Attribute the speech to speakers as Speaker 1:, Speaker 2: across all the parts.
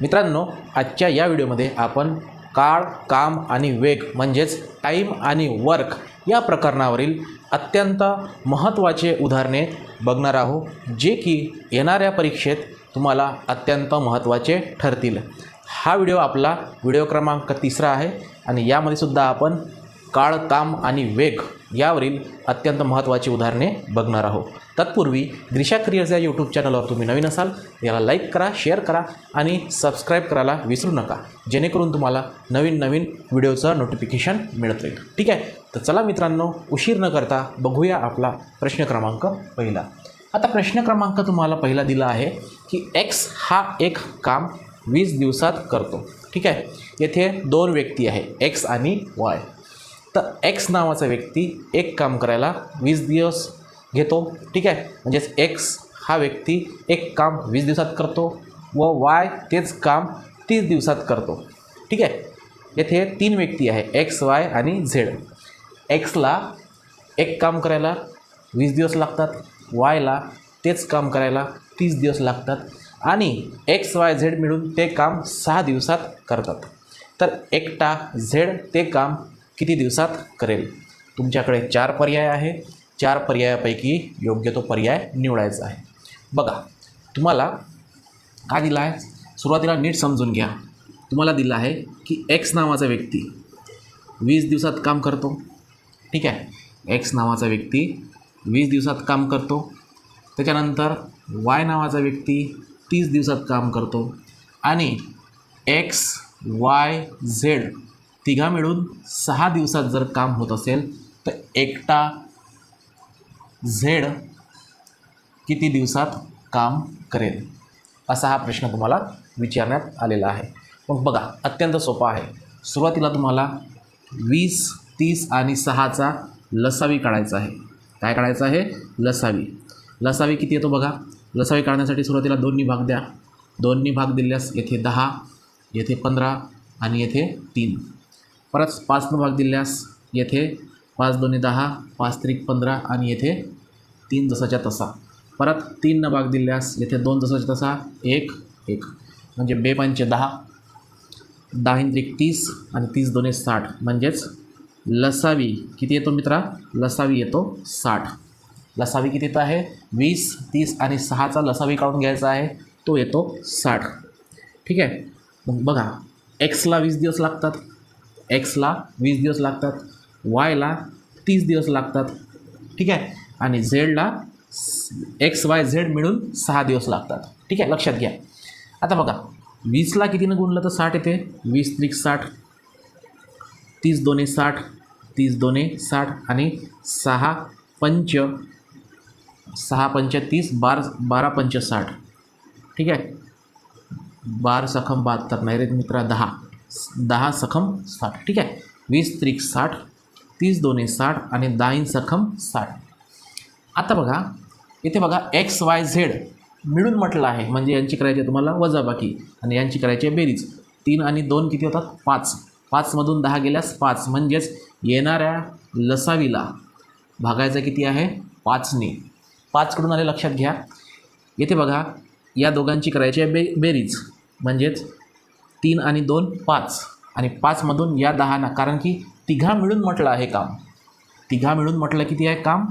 Speaker 1: मित्रांनो आजच्या या व्हिडिओमध्ये आपण काळ काम आणि वेग म्हणजेच टाईम आणि वर्क या प्रकरणावरील अत्यंत महत्त्वाचे उदाहरणे बघणार आहोत जे की येणाऱ्या परीक्षेत तुम्हाला अत्यंत महत्त्वाचे ठरतील. हा व्हिडिओ आपला व्हिडिओ क्रमांक तिसरा आहे आणि यामध्ये सुद्धा आपण काळ काम आणि वेग यावरील अत्यंत महत्त्वाची उदाहरणे बघणार आहोत. तत्पूर्वी ग्रिशा करिअर्स या यूट्यूब चॅनलवर तुम्ही नवीन असाल याला लाईक करा शेअर करा आणि सबस्क्राईब करायला विसरू नका. जेणेकरून तुम्हाला नवीन नवीन व्हिडिओचं नोटिफिकेशन मिळत राहील ठीक आहे? तर चला मित्रांनो उशीर न करता बघूया आपला प्रश्न क्रमांक पहिला. आता प्रश्न क्रमांक तुम्हाला पहिला दिला आहे की एक्स हा एक काम वीस दिवसात करतो. ठीक आहे? येथे दोन व्यक्ती आहे एक्स आणि वाय तर एक्स नावाचा व्यक्ती एक काम करायला वीस दिवस घेतो. ठीक आहे? म्हणजेच एक्स हा व्यक्ती एक काम वीस दिवसात करतो व वाय तेच काम तीस दिवसात करतो. ठीक आहे? येथे तीन व्यक्ती आहे एक्स वाय आणि झेड एक्सला एक काम करायला वीस दिवस लागतात वायला तेच काम करायला तीस दिवस लागतात आणि एक्स वाय झेड मिळून ते काम सहा दिवसात करतात. तर एकटा झेड ते काम किती दिवसात करेल? तुमच्याकडे चार पर्याय आहे. चार पर्यायापैकी योग्य तो पर्याय निवडायचा आहे. बघा तुम्हाला काय दिला आहे? सुरुवातीला नीट समजून घ्या. तुम्हाला दिलं आहे की एक्स नावाचा व्यक्ती वीस दिवसात काम करतो. ठीक आहे? एक्स नावाचा व्यक्ती वीस दिवसात काम करतो. त्याच्यानंतर वाय नावाचा व्यक्ती तीस दिवसात काम करतो. आणि एक्स वाय झेड तिघा मिळून सहा दिवसात जर काम होत असेल तर एकटा झेड किती दिवसात काम करेल? असा हा प्रश्न तुम्हाला विचारण्यात आलेला आहे. मग बघा अत्यंत सोपा आहे. सुरुवातीला तुम्हाला वीस तीस आणि सहाचा लसावी काढायचा आहे. काय काढायचं आहे? लसावी. लसावी किती येतो बघा? लसावी काढण्यासाठी सुरुवातीला दोन्ही भाग द्या. दोन्ही भाग दिल्यास येथे दहा येथे पंधरा आणि येथे तीन. परत पाचनं भाग दिल्यास येथे पाच दोन्ही दहा पाच त्रिक पंधरा आणि येथे तीन जसाच्या तसा. परत तीननं भाग दिल्यास येथे दोन जसाच्या तसा एक एक. म्हणजे बेपांचे दहा दहा त्रिक तीस आणि तीस दोन्ही साठ. म्हणजेच लसावी किती येतो मित्रा? लसावी येतो साठ. लसावी किती येत आहे? वीस तीस आणि सहाचा लसावी काढून घ्यायचा आहे तो येतो साठ. ठीक आहे? मग बघा एक्सला वीस दिवस लागतात एक्सला वीस दिवस लागतात वायला तीस दिवस लागतात. ठीक आहे? आणि झेडला एक्स वाय झेड मिळून सहा दिवस लागतात. ठीक आहे? लक्षात घ्या. आता बघा वीसला कितीनं गुणलं तर साठ येते? वीस त्रिक साठ तीस दोन्ही साठ तीस दोन्ही साठ आणि सहा पंच सहा पंच तीस बार बारा पंच साठ. ठीक आहे? बार सखम बहात्तर नाही रे मित्रा दहा. दहा सखम साठ. ठीक आहे? वीस त्रिक साठ तीस दोन्ही साठ आणि दहा सखम साठ. आता बघा इथे बघा एक्स वाय झेड मिळून म्हटलं आहे. म्हणजे यांची करायची तुम्हाला वजाबाकी आणि यांची करायची आहे बेरीज. तीन आणि दोन किती होतात? पाच. पाचमधून दहा गेल्यास पाच. म्हणजेच येणाऱ्या लसावीला भागायचं किती आहे? पाचने. पाचकडून आले लक्षात घ्या. येथे बघा या दोघांची करायची आहे बे बेरीज. म्हणजेच तीन आणि दोन पाच. आणि पाचमधून या दहा ना कारण की तिघा मिळून म्हटलं आहे काम. तिघा मिळून म्हटलं किती आहे? काम?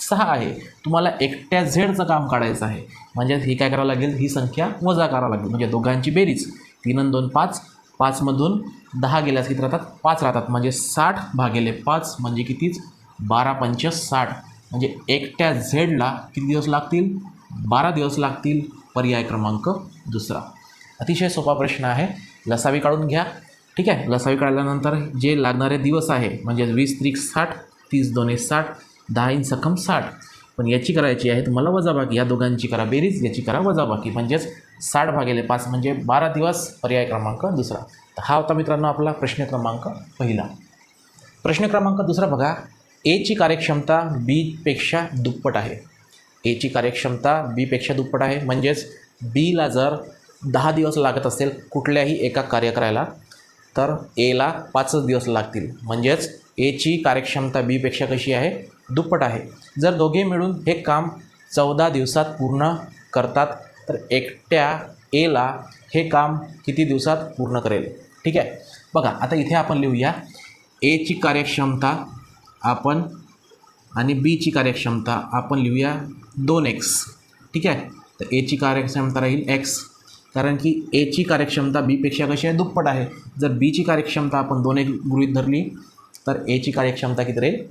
Speaker 1: सहा आहे. तुम्हाला एकट्या झेडचं काम काढायचं आहे. म्हणजे ही काय करावं लागेल? ही संख्या वजा करावं लागेल. म्हणजे दोघांची बेरीज. तीन आणि दोन पाच. पाचमधून दहा गेल्यास किती राहतात? पाच राहतात. म्हणजे साठ भागेले पाच म्हणजे कितीच बारा पंच साठ. म्हणजे एकट्या झेडला किती दिवस लागतील? बारा दिवस लागतील. पर्याय क्रमांक दुसरा. अतिशय सोपा प्रश्न आहे. लसावी काढून घ्या. ठीक आहे? लसावी काढल्यानंतर जे लागणारे दिवस आहे म्हणजे वीस त्रिक साठ तीस दोन्ही साठ दहा इंच सखम साठ. पण याची करायची आहे तुम्हाला वजाबाकी या दोघांची करा. बेरीज याची करा वजाबाकी. म्हणजेच साठ भागेले पाच म्हणजे बारा दिवस पर्याय क्रमांक दुसरा. तर हा होता मित्रांनो आपला प्रश्न क्रमांक पहिला. प्रश्न क्रमांक दुसरा बघा. एची कार्यक्षमता बीपेक्षा दुप्पट आहे. एची कार्यक्षमता बीपेक्षा दुप्पट आहे. म्हणजेच बीला जर दहा दिवस लागत असेल कुठल्याही एका कार्य करायला तर एला पाचच दिवस लागतील. म्हणजेच एची कार्यक्षमता बीपेक्षा कशी आहे? दुप्पट आहे. जर दोघे मिळून हे काम चौदा दिवसात पूर्ण करतात तर एकट्या एला हे काम किती दिवसात पूर्ण करेल? ठीक आहे? बघा आता इथे आपण लिहूया. एची कार्यक्षमता आपण आणि बीची कार्यक्षमता आपण लिहूया दोन एक्स ठीक आहे? तर एची कार्यक्षमता राहील एक्स कारण की एची कार्यक्षमता बीपेक्षा कशी आहे? दुप्पट आहे. जर बीची कार्यक्षमता आपण दोन एक गृहीत धरली तर एची कार्यक्षमता किती राहील?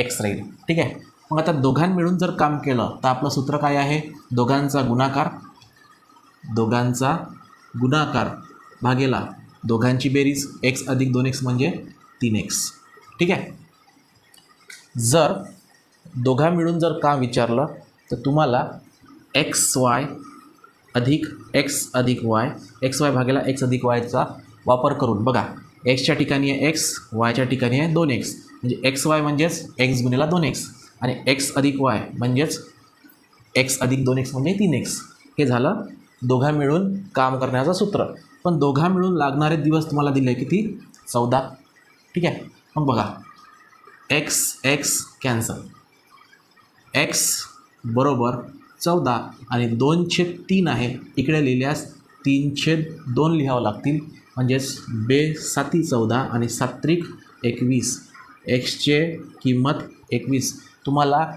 Speaker 1: एक्स राहील ठीक आहे? मग आता दोघां मिळून जर काम केलं तर आपलं सूत्र काय आहे? दोघांचा गुणाकार दोघांचा गुणाकार भागेला दोघांची बेरीज एक्स अधिक दोन एक्स म्हणजे तीन एक्स ठीक आहे? जर दोघा मिळून जर काम विचारलं तर तुम्हाला एक्स वाय अधिक एक्स अधिक वाय एक्स वाय भागेला एक्स अधिक वायचा वापर करून बघा. एक्सच्या ठिकाणी आहे एक्स वायच्या ठिकाणी आहे दोन एक्स म्हणजे एक्स वाय म्हणजेच एक्स गुणिला दोन एक्स. आणि एक्स अधिक वाय म्हणजेच एक्स अधिक दोन एक्स म्हणजे तीन एक्स. हे झालं दोघा मिळून काम करण्याचं सूत्र. पण दोघा मिळून लागणारे दिवस तुम्हाला दिले किती? चौदा. ठीक आहे? मग बघा. X x cancel. एक्स बरोबर चौदा आणि दोन छेद तीन आहे. इकडे लिहिल्यास तीन छेद दोन लिहावं लागतील. म्हणजेच बे साती चौदा आणि सात्रिक एकवीस. एक्सचे किंमत एकवीस. तुम्हाला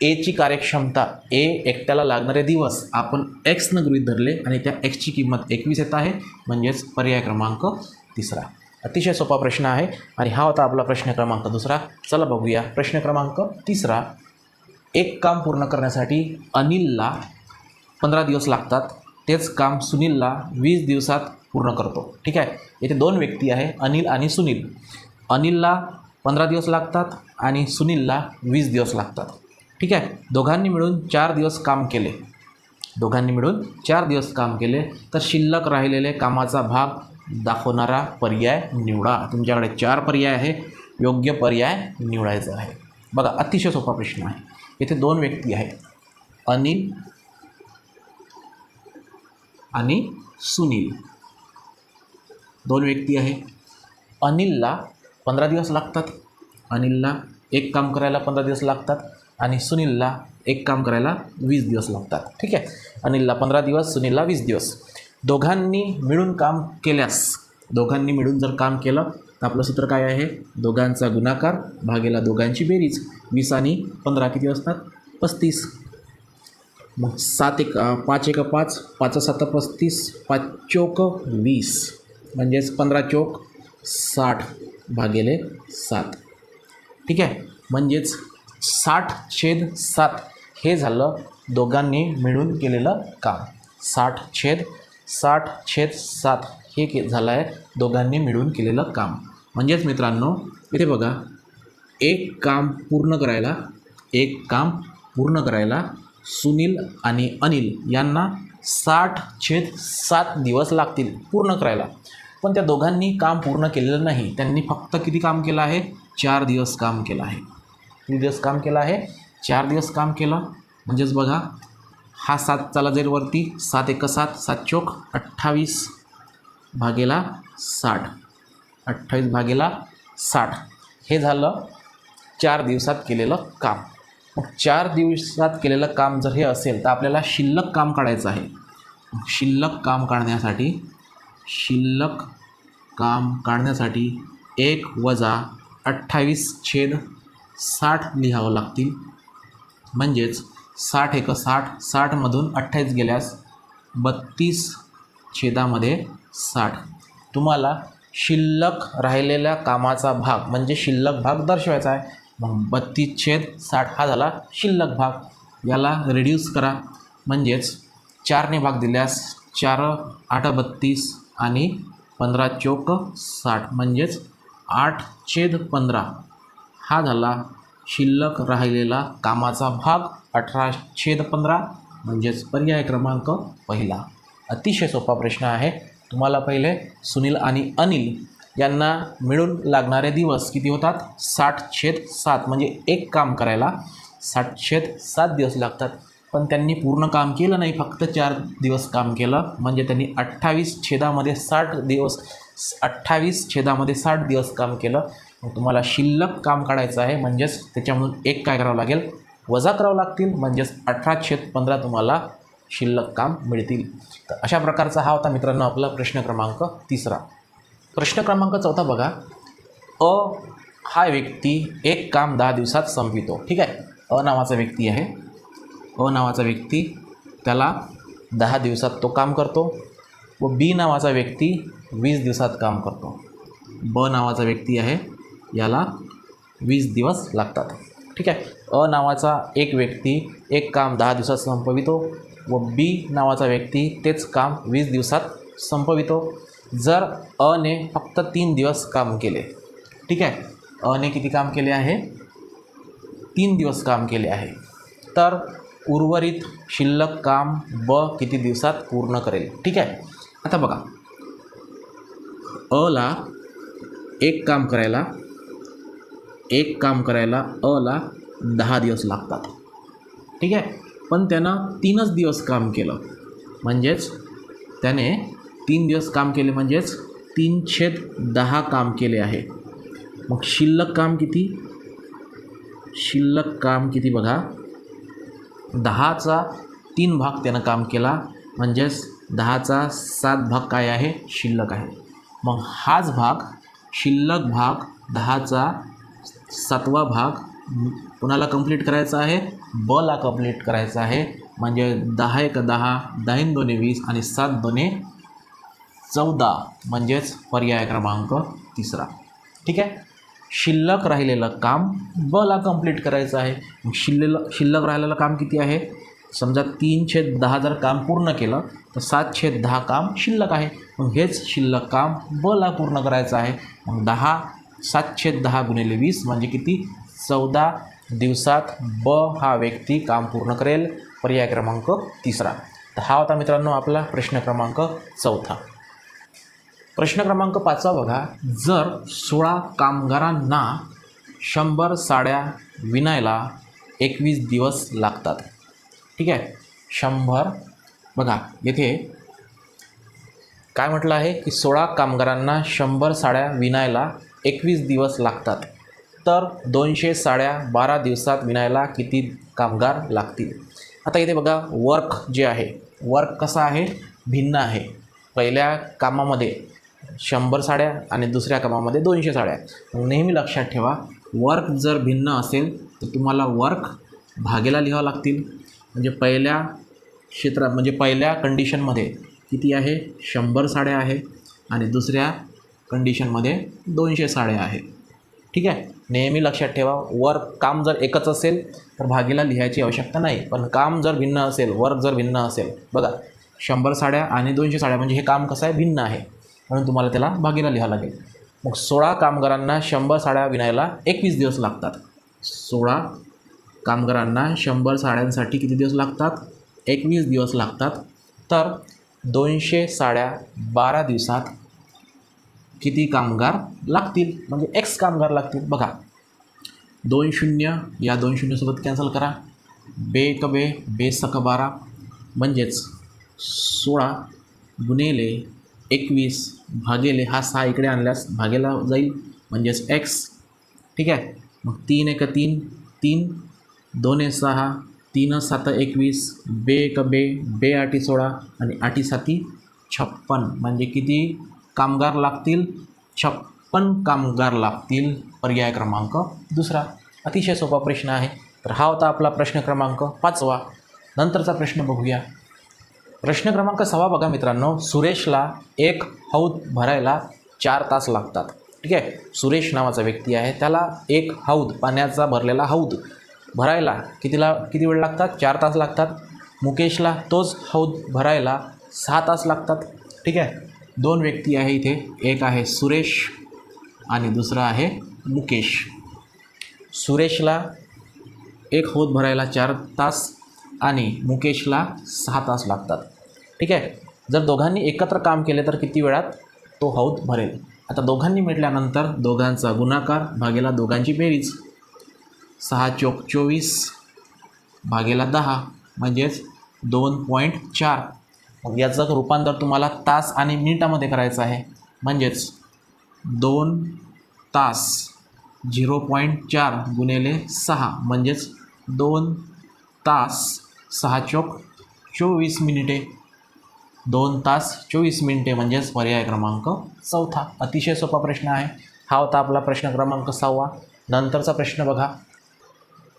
Speaker 1: एची कार्यक्षमता ए एकट्याला लागणारे दिवस आपण एक्सनं गृहीत धरले आणि त्या एक्सची किंमत एकवीस येत आहे म्हणजेच पर्याय क्रमांक तिसरा. अतिशय सोपा प्रश्न आहे आणि हा होता आपला प्रश्न क्रमांक दुसरा. चला बघूया. प्रश्न क्रमांक तिसरा. एक काम पूर्ण करण्यासाठी अनिलला पंधरा दिवस लागतात. तेच काम सुनीलला वीस दिवसात पूर्ण करतो. ठीक आहे? येथे दोन व्यक्ती आहे अनिल आणि सुनील. अनिलला पंधरा दिवस लागतात आणि सुनीलला वीस दिवस लागतात. ठीक आहे? दोघांनी मिळून चार दिवस काम केले. दोघांनी मिळून चार दिवस काम केले. तर शिल्लक राहिलेले कामाचा भाग दाखवणारा पर्याय निवडा. तुमच्याकडे चार पर्याय आहे. योग्य पर्याय निवडायचा आहे. बघा अतिशय सोपा प्रश्न आहे. इथे दोन व्यक्ती आहेत. अनिल आणि सुनील. दोन व्यक्ती आहे. अनिलला पंधरा दिवस लागतात. अनिलला एक काम करायला पंधरा दिवस लागतात आणि सुनीलला एक काम करायला वीस दिवस लागतात. ठीक आहे? अनिलला पंधरा दिवस सुनीलला वीस दिवस. दोघांनी मिळून काम केल्यास दोघांनी मिळून जर काम केलं तर आपलं सूत्र काय आहे? दोघांचा गुणाकार भागेला दोघांची बेरीज. वीस आणि पंधरा किती असतात? पस्तीस. मग सात एक पाच एक पाच पाच सात पस्तीस पाच चोक वीस. म्हणजेच पंधरा चोक साठ. भागेले सात. ठीक आहे? म्हणजेच साठ छेद सात हे झालं दोघांनी मिळून केलेलं काम. साठ छेद साठ छेद सात हे के झालं आहे दोघांनी मिळून केलेलं काम. म्हणजेच मित्रांनो इथे बघा एक काम पूर्ण करायला एक काम पूर्ण करायला सुनील आणि अनिल यांना साठ छेद सात दिवस लागतील पूर्ण करायला. पण त्या दोघांनी काम पूर्ण केलेलं नाही. त्यांनी फक्त किती काम केलं आहे? चार दिवस काम केलं आहे. किती दिवस काम केलं आहे? चार दिवस काम केलं. म्हणजेच बघा हा सात चाला जाईल वरती सात एक सात सात चोक अठ्ठावीस भागेला साठ. अठ्ठावीस भागेला साठ. हे झालं चार दिवसात केलेलं काम. मग चार दिवसात केलेलं काम जर हे असेल तर आपल्याला शिल्लक काम काढायचं आहे. शिल्लक काम काढण्यासाठी शिल्लक काम काढण्यासाठी एक वजा अठ्ठावीस छेद साठ लिहावं लागतील. म्हणजेच साठ एक साठ साठमधून अठ्ठावीस गेल्यास बत्तीस छेदामध्ये साठ. तुम्हाला शिल्लक राहिलेल्या कामाचा भाग म्हणजे शिल्लक भाग दर्शवायचा आहे. मग बत्तीस छेद साठ हा झाला शिल्लक भाग. याला रिड्यूस करा. म्हणजेच चारने भाग दिल्यास चार आठ बत्तीस आणि पंधरा चोक साठ म्हणजेच आठ छेद पंधरा हा झाला शिल्लक राहिलेला कामाचा भाग अठरा छेद पंधरा म्हणजेच पर्याय क्रमांक पहिला. अतिशय सोपा प्रश्न आहे. तुम्हाला पहिले सुनील आणि अनिल यांना मिळून लागणारे दिवस किती होतात? साठ छेद सात म्हणजे एक काम करायला साठ छेद सात दिवस लागतात. पण त्यांनी पूर्ण काम केलं नाही फक्त चार दिवस काम केलं. म्हणजे त्यांनी अठ्ठावीस छेदामध्ये साठ दिवस अठ्ठावीस छेदामध्ये साठ दिवस काम केलं. मग तुम्हाला शिल्लक काम काढायचं आहे म्हणजेच त्याच्यामधून एक काय करावं लागेल? वजा करावं लागतील म्हणजेच अठरा छेद पंधरा तुम्हाला शिल्लक काम मिळतील. तर अशा प्रकारचा हा होता मित्रांनो आपला प्रश्न क्रमांक तिसरा. प्रश्न क्रमांक चौथा बघा. अ हा व्यक्ती एक काम दहा दिवसात संपवितो. ठीक आहे? अ नावाचा व्यक्ती आहे. अ नावाचा व्यक्ती त्याला दहा दिवसात तो काम करतो व बी नावाचा व्यक्ती वीस दिवसात काम करतो. ब नावाचा व्यक्ती आहे याला वीस दिवस लागतात. ठीक आहे? अ नावाचा एक व्यक्ती एक काम दहा दिवसात संपवितो व बी नावाचा व्यक्ती तेच काम वीस दिवसात संपवितो. जर अने फक्त तीन दिवस काम केले ठीक आहे? अने किती काम केले आहे? तीन दिवस काम केले आहे. तर उर्वरित शिल्लक काम ब किती दिवसात पूर्ण करेल? ठीक आहे? आता बघा. अला एक काम करायला एक काम करायला अला दहा दिवस लागतात. ठीक आहे? पण त्यानं तीनच दिवस काम केलं. म्हणजेच त्याने तीन दिवस काम केले म्हणजेच तीन छेद दहा काम केले आहे. मग शिल्लक काम किती? शिल्लक काम किती बघा? दहाचा तीन भाग त्यानं काम केला. म्हणजेच दहाचा सात भाग काय आहे? शिल्लक आहे. मग हाच भाग शिल्लक भाग दहाचा सातवा भाग कुणाला कंप्लीट करायचा आहे. बला कंप्लीट करायचा आहे. म्हणजे दहा एक दहा दहा दोन्ही वीस आणि सात दोन्ही चौदा. म्हणजेच पर्याय क्रमांक तिसरा. ठीक आहे? शिल्लक राहिलेलं काम बला कंप्लीट करायचं आहे. मग शिल्लक शिल्लक राहिलेलं काम किती आहे? समजा तीन छेद दहा जर काम पूर्ण केलं तर सात छेद दहा काम शिल्लक आहे. मग हेच शिल्लक काम बला पूर्ण करायचं आहे. मग दहा सात छेद दहा गुणिले वीस म्हणजे किती? चौदा दिवसात ब हा व्यक्ती काम पूर्ण करेल. पर्याय क्रमांक तिसरा. तर हा होता मित्रांनो आपला प्रश्न क्रमांक चौथा. प्रश्न क्रमांक पाचवा बघा. जर सोळा कामगारांना शंभर साड्या विणायला एकवीस दिवस लागतात ठीक आहे? शंभर बघा येथे काय म्हटलं आहे की सोळा कामगारांना शंभर साड्या विणायला एकवीस दिवस लागतात. तर दोनशे साड्या बारा दिवसात विणायला किती कामगार लागतील? आता इथे बघा वर्क जे आहे वर्क कसा आहे? भिन्न आहे. पहिल्या कामामध्ये शंभर साड्या आणि दुसऱ्या कामामध्ये दोनशे साड्या. मग नेहमी लक्षात ठेवा वर्क जर भिन्न असेल तर तुम्हाला वर्क भागेला लिहावं लागतील. म्हणजे पहिल्या क्षेत्रात म्हणजे पहिल्या कंडिशनमध्ये किती आहे? शंभर साड्या आहे आणि दुसऱ्या कंडिशनमध्ये दोनशे साड्या आहे. ठीक आहे? नेहमी लक्षात ठेवा वर्क काम जर एकच असेल तर भागीला लिहायची आवश्यकता नाही. पण काम जर भिन्न असेल वर्क जर भिन्न असेल बघा शंभर साड्या आणि दोनशे साड्या म्हणजे हे काम कसं आहे? भिन्न आहे. म्हणून तुम्हाला त्याला भागीला लिहावं लागेल. मग सोळा कामगारांना शंभर साड्या विणायला एकवीस दिवस लागतात. सोळा कामगारांना शंभर साड्यांसाठी किती दिवस लागतात? एकवीस दिवस लागतात. तर दोनशे साड्या बारा दिवसात किती कामगार लागतील? म्हणजे एक्स कामगार लागतील. बघा. दोन शून्य या दोन शून्यसोबत कॅन्सल करा. बे क बे बे सक बारा. म्हणजेच सोळा गुणेले एकवीस भागेले हा सहा इकडे आणल्यास भागेला जाईल. म्हणजेच एक्स ठीक आहे? मग तीन एक तीन तीन दोन सहा तीन सात एकवीस बे एक बे बे आठी सोळा आणि आठी साती छप्पन. म्हणजे किती कामगार लागतील? छप्पन कामगार लागतील. पर्याय क्रमांक दुसरा. अतिशय सोपा प्रश्न आहे. तर हा होता आपला प्रश्न क्रमांक पाचवा. नंतरचा प्रश्न बघूया. प्रश्न क्रमांक सहा बघा मित्रांनो. सुरेशला एक हौद भरायला चार तास लागतात. ठीक आहे? सुरेश नावाचा व्यक्ती आहे. त्याला एक हौद पाण्याचा भरलेला हौद भरायला कितीला किती वेळ लागतात? चार तास लागतात. मुकेशला तोच हौद भरायला सहा तास लागतात. ठीक आहे? दोन व्यक्ती आहे इथे. एक आहे सुरेश आणि दुसरा आहे मुकेश. सुरेशला एक हौद भरायला चार तास आणि मुकेशला सहा तास लागतात. ठीक आहे? जर दोघांनी एकत्र काम केले तर किती वेळात? तो हौद भरेल. आता दोघांनी मिटल्यानंतर दोघांचा गुणाकार भागेला दोघांची बेरीज. सहा चोक चोवीस भागेला दहा म्हणजेच दोन पॉईंट चार. मग याचं रूपांतर तुम्हाला तास आणि मिनिटामध्ये करायचं आहे. म्हणजेच दोन तास झिरो पॉईंट चार गुणिले सहा म्हणजेच दोन तास सहा चोक चोवीस मिनिटे दोन तास चोवीस मिनिटे म्हणजेच पर्याय क्रमांक चौथा. अतिशय सोपा प्रश्न आहे. हा होता आपला प्रश्न क्रमांक सहावा. नंतरचा प्रश्न बघा.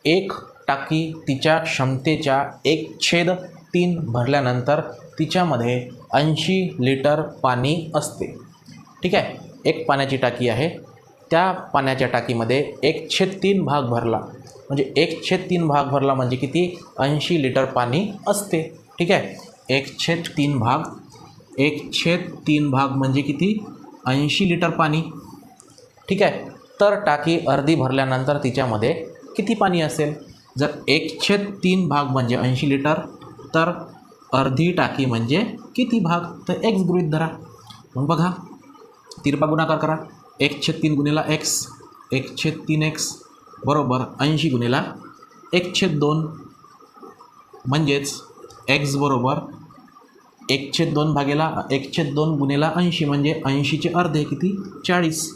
Speaker 1: एक टाकी तिच्या क्षमतेच्या एक छेद तीन भरल्यानंतर तिच्यामध्ये ऐंशी लिटर पाणी असते. ठीक आहे? एक पाण्याची टाकी आहे. त्या पाण्याच्या टाकीमध्ये एक छेद तीन भाग भरला. म्हणजे एक छेद तीन भाग भरला म्हणजे किती? ऐंशी लिटर पाणी असते. ठीक आहे? एक छेद तीन भाग एक छेद तीन भाग म्हणजे किती? ऐंशी लिटर पाणी. ठीक आहे? तर टाकी अर्धी भरल्यानंतर तिच्यामध्ये किती पाणी असेल? जर एक छेद तीन भाग म्हणजे ऐंशी लिटर तर अर्धी टाकी म्हणजे किती भाग? तर एक्स गृहित धरा. मग बघा. तिरपा गुणाकार करा. एक छेद तीन गुणिला एक्स एक छेद तीन एक्स बरोबर ऐंशी गुणिला एक छेद दोन म्हणजेच एक्स बरोबर एक छेद दोन भागेला एक छेद दोन गुणेला ऐंशी म्हणजे ऐंशीचे अर्धे किती? चाळीस.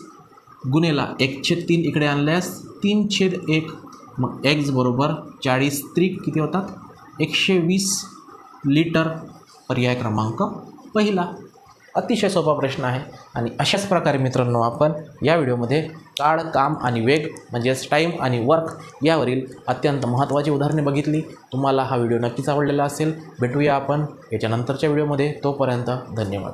Speaker 1: गुणेला एक छेद तीन इकडे आणल्यास तीन छेद एक. मग एक्स बरोबर चाळीस त्रिक किती होतात? एकशे वीस लिटर पर्याय क्रमांक पहिला. अतिशय सोपा प्रश्न आहे आणि अशाच प्रकारे मित्रांनो आपण या व्हिडिओमध्ये काळ काम आणि वेग म्हणजेच टाईम आणि वर्क यावरील अत्यंत महत्त्वाची उदाहरणे बघितली. तुम्हाला हा व्हिडिओ नक्कीच आवडलेला असेल. भेटूया आपण याच्यानंतरच्या व्हिडिओमध्ये तोपर्यंत धन्यवाद.